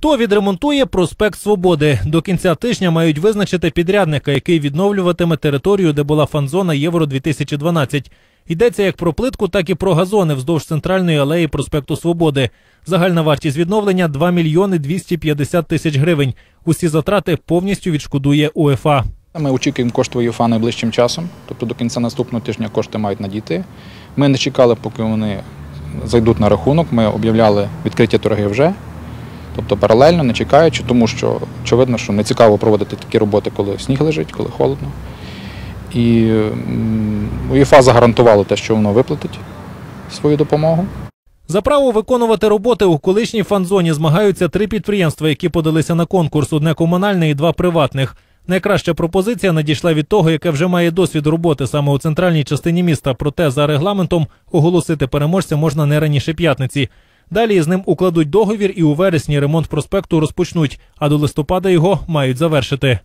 Хто відремонтує проспект Свободи? До кінця тижня мають визначити підрядника, який відновлюватиме територію, де була фан-зона Євро 2012 Йдеться як про плитку, так і про газони вздовж центральної алеї проспекту Свободи. Загальна вартість відновлення 2 мільйони 250 тисяч гривень. Усі затрати повністю відшкодує УЕФА. Ми очікуємо кошти УЄФА найближчим часом, тобто до кінця наступного тижня кошти мають надійти. Ми не чекали, поки вони зайдуть на рахунок. Ми об'являли відкриті торги вже, тобто паралельно, не чекаючи, тому що очевидно, що не цікаво проводити такі роботи, коли сніг лежить, коли холодно. І УЄФА загарантувало те, що воно виплатить свою допомогу. За право виконувати роботи у колишній фан-зоні змагаються три підприємства, які подалися на конкурс: одне комунальне і два приватних. Найкраща пропозиція надійшла від того, яке вже має досвід роботи саме у центральній частині міста. Проте за регламентом оголосити переможця можна не раніше п'ятниці. Далі з ним укладуть договір і у вересні ремонт проспекту розпочнуть, а до листопада його мають завершити.